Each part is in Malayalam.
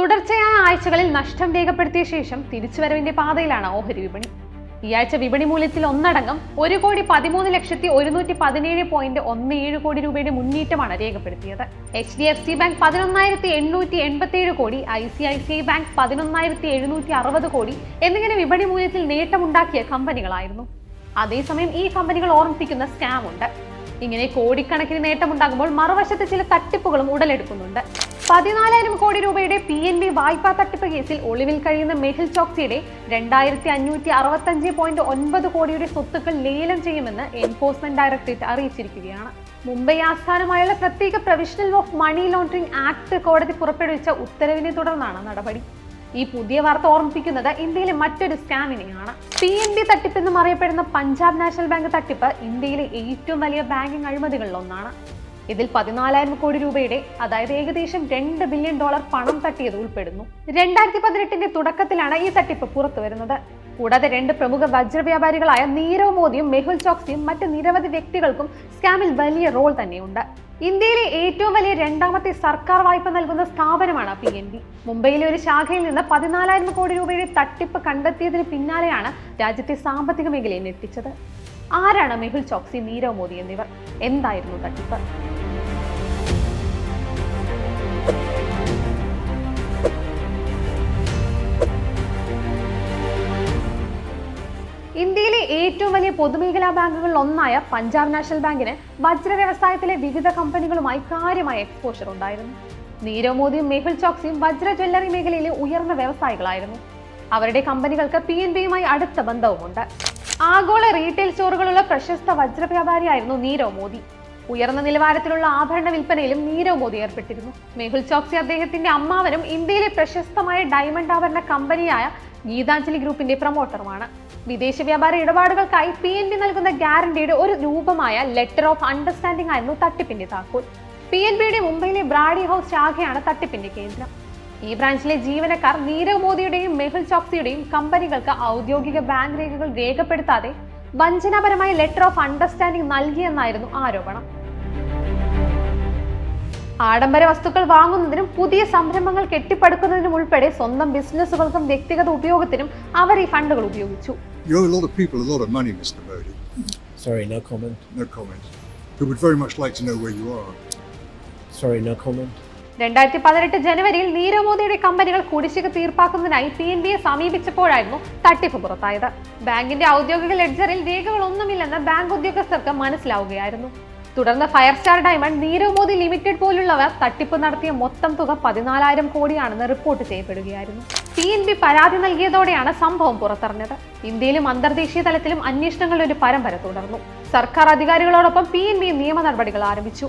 തുടർച്ചയായ ആഴ്ചകളിൽ നഷ്ടം രേഖപ്പെടുത്തിയ ശേഷം തിരിച്ചുവരവിന്റെ പാതയിലാണ് ഓഹരി വിപണി. ഈ ആഴ്ച വിപണി മൂല്യത്തിൽ ഒന്നടങ്കം ഒരു കോടി പതിമൂന്ന് ലക്ഷത്തി ഒരുന്നൂറ്റി പതിനേഴ് പോയിന്റ് ഒന്ന് ഏഴ് കോടി രൂപയുടെ മുന്നേറ്റമാണ് രേഖപ്പെടുത്തിയത്. H D F C bank പതിനൊന്നായിരത്തി എണ്ണൂറ്റി എൺപത്തി ഏഴ് crore I C I C I bank പതിനൊന്നായിരത്തി എഴുന്നൂറ്റി അറുപത് കോടി എന്നിങ്ങനെ വിപണി മൂല്യത്തിൽ നേട്ടമുണ്ടാക്കിയ കമ്പനികളായിരുന്നു. അതേസമയം ഈ കമ്പനികൾ ഓർമ്മിപ്പിക്കുന്ന സ്കാം ഉണ്ട് ഇങ്ങനെ കോടിക്കണക്കിന് നേട്ടമുണ്ടാകുമ്പോൾ മറുവശത്ത് ചില തട്ടിപ്പുകളും ഉടലെടുക്കുന്നുണ്ട്. പതിനാലായിരം കോടി രൂപയുടെ പി എൻ ബി വായ്പാ തട്ടിപ്പ് കേസിൽ ഒളിവിൽ കഴിയുന്ന മെഹിൽ ചോക്സിയുടെ രണ്ടായിരത്തി അഞ്ഞൂറ്റി അറുപത്തഞ്ച് പോയിന്റ് ഒൻപത് കോടിയുടെ സ്വത്തുക്കൾ ലേലം ചെയ്യുമെന്ന് എൻഫോഴ്സ്മെന്റ് ഡയറക്ടറേറ്റ് അറിയിച്ചിരിക്കുകയാണ്. മുംബൈ ആസ്ഥാനമായുള്ള പ്രത്യേക provisional of money laundering act കോടതി പുറപ്പെടുവിച്ച ഉത്തരവിനെ തുടർന്നാണ് നടപടി. ഈ പുതിയ വാർത്ത ഓർമ്മിപ്പിക്കുന്നത് ഇന്ത്യയിലെ മറ്റൊരു സ്കാമിനെയാണ്. പി എൻ ബി തട്ടിപ്പ് എന്നും അറിയപ്പെടുന്ന പഞ്ചാബ് നാഷണൽ ബാങ്ക് തട്ടിപ്പ് ഇന്ത്യയിലെ ഏറ്റവും വലിയ ബാങ്കിംഗ് അഴിമതികളിൽ ഒന്നാണ്. ഇതിൽ പതിനാലായിരം കോടി രൂപയുടെ അതായത് ഏകദേശം രണ്ട് ബില്യൺ ഡോളർ പണം തട്ടിയത് ഉൾപ്പെടുന്നു. രണ്ടായിരത്തി പതിനെട്ടിന്റെ തുടക്കത്തിലാണ് ഈ തട്ടിപ്പ് പുറത്തു വരുന്നത്. കൂടാതെ രണ്ട് പ്രമുഖ വജ്രവ്യാപാരികളായ നീരവ് മോദിയും മെഹുൽ ചോക്സിയും മറ്റ് നിരവധി വ്യക്തികൾക്കും സ്കാമിൽ വലിയ റോൾ തന്നെയുണ്ട്. ഇന്ത്യയിലെ ഏറ്റവും വലിയ രണ്ടാമത്തെ സർക്കാർ വായ്പ നൽകുന്ന സ്ഥാപനമാണ് പി എൻ ബി. മുംബൈയിലെ ഒരു ശാഖയിൽ നിന്ന് പതിനാലായിരം കോടി രൂപയുടെ തട്ടിപ്പ് കണ്ടെത്തിയതിന് പിന്നാലെയാണ് രാജ്യത്തെ സാമ്പത്തിക മേഖലയെ ഞെട്ടിച്ചത്. ആരാണ് മെഹുൽ ചോക്സി നീരവ് മോദി എന്നിവർ? എന്തായിരുന്നു തട്ടിപ്പ്? ഏറ്റവും വലിയ പൊതുമേഖലാ ബാങ്കുകളിൽ ഒന്നായ പഞ്ചാബ് നാഷണൽ ബാങ്കിന് വജ്ര വ്യവസായത്തിലെ വിവിധ കമ്പനികളുമായി കാര്യമായ എക്സ്പോഷർ ഉണ്ടായിരുന്നു. നീരവ് മോദിയും മെഹുൽ ചോക്സിയും വജ്ര ജ്വല്ലറി മേഖലയിലെ ഉയർന്ന വ്യവസായികളായിരുന്നു. അവരുടെ കമ്പനികൾക്ക് പി എൻ ബിയുമായി അടുത്ത ബന്ധവുമുണ്ട്. ആഗോള റീറ്റെയിൽ സ്റ്റോറുകളുള്ള പ്രശസ്ത വജ്ര വ്യാപാരിയായിരുന്നു നീരവ് മോദി. ഉയർന്ന നിലവാരത്തിലുള്ള ആഭരണ വിൽപ്പനയിലും നീരവ് മോദി ഏർപ്പെട്ടിരുന്നു. മെഹുൽ ചോക്സി അദ്ദേഹത്തിന്റെ അമ്മാവനും ഇന്ത്യയിലെ പ്രശസ്തമായ ഡയമണ്ട് ആഭരണ കമ്പനിയായ ഗീതാഞ്ജലി ഗ്രൂപ്പിന്റെ പ്രൊമോട്ടറുമാണ് വിദേശ വ്യാപാര ഇടപാടുകൾക്കായി പി എൻ ബി നൽകുന്ന ഗ്യാരണ്ടിയുടെ ഒരു രൂപമായ ലെറ്റർ ഓഫ് അണ്ടർസ്റ്റാൻഡിംഗ് ആയിരുന്നു തട്ടിപ്പിന്റെ താക്കോൽ. പി എൻ ബിയുടെ മുംബൈയിലെ ബ്രാഡി ഹൗസ് ശാഖയാണ് തട്ടിപ്പിന്റെ കേന്ദ്രം. ഈ ബ്രാഞ്ചിലെ ജീവനക്കാർ നീരവ് മോദിയുടെയും മെഹുൽ ചോക്സിയുടെയും കമ്പനികൾക്ക് ഔദ്യോഗിക ബാങ്ക് രേഖകൾ രേഖപ്പെടുത്താതെ വഞ്ചനാപരമായ ലെറ്റർ ഓഫ് അണ്ടർസ്റ്റാൻഡിംഗ് നൽകിയെന്നായിരുന്നു ആരോപണം. ആഡംബര വസ്തുക്കൾ വാങ്ങുന്നതിനും പുതിയ സംരംഭങ്ങൾ കെട്ടിപ്പടുക്കുന്നതിനും ഉൾപ്പെടെ സ്വന്തം ബിസിനസ്സുകൾക്കും വ്യക്തിഗത ഉപയോഗത്തിനും അവർ ഈ ഫണ്ടുകൾ ഉപയോഗിച്ചു. You owe a lot of people a lot of money, Mr. Modi. Sorry, no comment. No comment. Who would very much like to know where you are. Sorry, no comment. രണ്ടായിരത്തി പതിനെട്ട് ജനുവരിയിൽ നീരവ് മോദിയുടെ കമ്പനികൾ കുടിശ്ശിക തീർപ്പാക്കുന്നതിനായി പി എൻ ബിയെ സമീപിച്ചപ്പോഴായിരുന്നു തട്ടിപ്പ് പുറത്തായത് ബാങ്കിന്റെ ഔദ്യോഗിക ലെഡ്ജറിൽ രേഖകളൊന്നുമില്ലെന്ന് ബാങ്ക് ഉദ്യോഗസ്ഥർക്ക് മനസ്സിലാവുകയായിരുന്നു തുടർന്ന് fire star diamond Nirav Modi limited പോലുള്ളവർ തട്ടിപ്പ് നടത്തിയ മൊത്തം തുക പതിനാലായിരം കോടിയാണെന്ന് റിപ്പോർട്ട് ചെയ്യപ്പെടുകയായിരുന്നു. പി എൻ ബി പരാതി നൽകിയതോടെയാണ് സംഭവം പുറത്തറിഞ്ഞത്. ഇന്ത്യയിലും അന്തർദേശീയ തലത്തിലും അന്വേഷണങ്ങളുടെ ഒരു പരമ്പര തുടർന്നു. സർക്കാർ അധികാരികളോടൊപ്പം പി എൻ ബി നിയമ നടപടികൾ ആരംഭിച്ചു.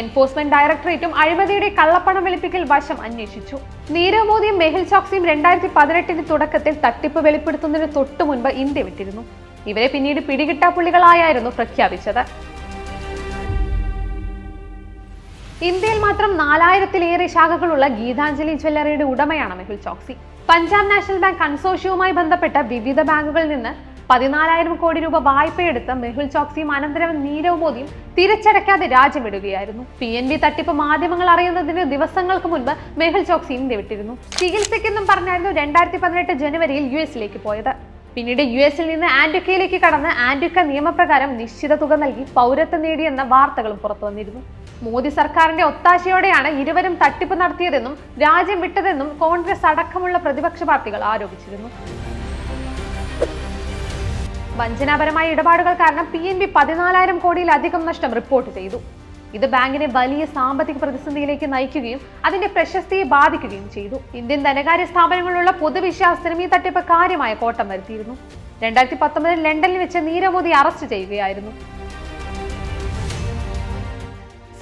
എൻഫോഴ്സ്മെന്റ് ഡയറക്ടറേറ്റും അഴിമതിയുടെ കള്ളപ്പണം വെളുപ്പിക്കൽ വശം അന്വേഷിച്ചു. നീരവ് മോദിയും മെഹിൽ ചോക്സിയും രണ്ടായിരത്തി പതിനെട്ടിന് തുടക്കത്തിൽ തട്ടിപ്പ് വെളിപ്പെടുത്തുന്നതിന് തൊട്ടു മുൻപ് ഇന്ത്യ വിട്ടിരുന്നു. ഇവരെ പിന്നീട് പിടികിട്ടാപ്പുള്ളികളായായിരുന്നു പ്രഖ്യാപിച്ചത്. ഇന്ത്യയിൽ മാത്രം നാലായിരത്തിലേറെ ശാഖകളുള്ള ഗീതാഞ്ജലി ജ്വല്ലറിയുടെ ഉടമയാണ് മെഹുൽ ചോക്സി. പഞ്ചാബ് നാഷണൽ ബാങ്ക് കൺസോഷ്യവുമായി ബന്ധപ്പെട്ട വിവിധ ബാങ്കുകളിൽ നിന്ന് പതിനാലായിരം കോടി രൂപ വായ്പയെടുത്ത മെഹുൽ ചോക്സിയും അനന്തരവൻ നീരവ് മോദിയും തിരിച്ചടയ്ക്കാതെ രാജ്യം വിടുകയായിരുന്നു പി എൻ ബി തട്ടിപ്പ് മാധ്യമങ്ങൾ അറിയുന്നതിന് ദിവസങ്ങൾക്ക് മുൻപ് മെഹുൽ ചോക്സി ഇന്ത്യ വിട്ടിരുന്നു. ചികിത്സയ്ക്കെന്നും പറഞ്ഞായിരുന്നു രണ്ടായിരത്തി പതിനെട്ട് ജനുവരിയിൽ യു എസിലേക്ക് പോയത്. പിന്നീട് യു എസിൽ നിന്ന് ആന്റിക്കയിലേക്ക് കടന്ന് ആന്റിക്ക നിയമപ്രകാരം നിശ്ചിത തുക നൽകി പൗരത്വം നേടിയെന്ന വാർത്തകളും പുറത്തു വന്നിരുന്നു. മോദി സർക്കാരിന്റെ ഒത്താശയോടെയാണ് ഇരുവരും തട്ടിപ്പ് നടത്തിയതെന്നും രാജ്യം വിട്ടതെന്നും കോൺഗ്രസ് അടക്കമുള്ള പ്രതിപക്ഷ പാർട്ടികൾ ആരോപിച്ചിരുന്നു. വഞ്ചനാപരമായ ഇടപാടുകൾ കാരണം പി എൻ ബി പതിനാലായിരം കോടിയിലധികം നഷ്ടം റിപ്പോർട്ട് ചെയ്തു. ഇത് ബാങ്കിനെ വലിയ സാമ്പത്തിക പ്രതിസന്ധിയിലേക്ക് നയിക്കുകയും അതിന്റെ പ്രശസ്തിയെ ബാധിക്കുകയും ചെയ്തു. ഇന്ത്യൻ ധനകാര്യ സ്ഥാപനങ്ങളിലുള്ള പൊതുവിശ്വാസത്തിനും ഈ തട്ടിപ്പ് കാര്യമായ കോട്ടം വരുത്തിയിരുന്നു. രണ്ടായിരത്തി പത്തൊമ്പതിൽ ലണ്ടനിൽ വെച്ച് നീരവ് മോദി അറസ്റ്റ് ചെയ്യുകയായിരുന്നു.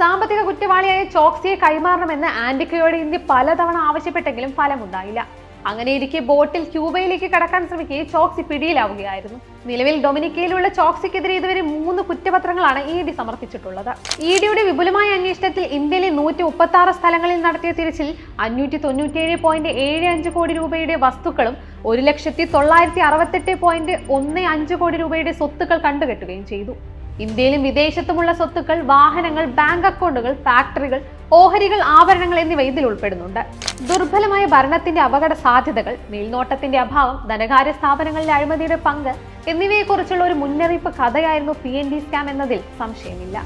സാമ്പത്തിക കുറ്റവാളിയായ ചോക്സിയെ കൈമാറണമെന്ന് ആന്റിക്കയോട് ഇന്ത്യ പലതവണ ആവശ്യപ്പെട്ടെങ്കിലും ഫലമുണ്ടായില്ല. അങ്ങനെ ഇരിക്കെ ബോട്ടിൽ ക്യൂബയിലേക്ക് കടക്കാൻ ശ്രമിക്കെ ചോക്സി പിടിയിലാവുകയായിരുന്നു. നിലവിൽ ഡൊമിനിക്കയിലുള്ള ചോക്സിക്കെതിരെ ഇതുവരെ മൂന്ന് കുറ്റപത്രങ്ങളാണ് ഇ ഡി സമർപ്പിച്ചിട്ടുള്ളത്. ഇ ഡിയുടെ വിപുലമായ അന്വേഷണത്തിൽ ഇന്ത്യയിലെ നൂറ്റി മുപ്പത്തി ആറ് സ്ഥലങ്ങളിൽ നടത്തിയ തിരച്ചിൽ അഞ്ഞൂറ്റി തൊണ്ണൂറ്റിയേഴ് പോയിന്റ് ഏഴ് അഞ്ച് കോടി രൂപയുടെ വസ്തുക്കളും ഒരു ലക്ഷത്തി തൊള്ളായിരത്തി അറുപത്തെട്ട് പോയിന്റ് ഒന്ന് അഞ്ച് കോടി രൂപയുടെ സ്വത്തുക്കൾ കണ്ടുകെട്ടുകയും ചെയ്തു. ഇന്ത്യയിലും വിദേശത്തുമുള്ള സ്വത്തുക്കൾ വാഹനങ്ങൾ ബാങ്ക് അക്കൗണ്ടുകൾ ഫാക്ടറികൾ ഓഹരികൾ ആഭരണങ്ങൾ എന്നിവ ഇതിൽ ഉൾപ്പെടുന്നുണ്ട്. ദുർബലമായ ഭരണത്തിന്റെ അപകട സാധ്യതകൾ മേൽനോട്ടത്തിന്റെ അഭാവം ധനകാര്യ സ്ഥാപനങ്ങളിലെ അഴിമതിയുടെ പങ്ക് എന്നിവയെക്കുറിച്ചുള്ള ഒരു മുന്നറിയിപ്പ് കഥയായിരുന്നു പി എൻ ഡി സ്കാം എന്നതിൽ സംശയമില്ല.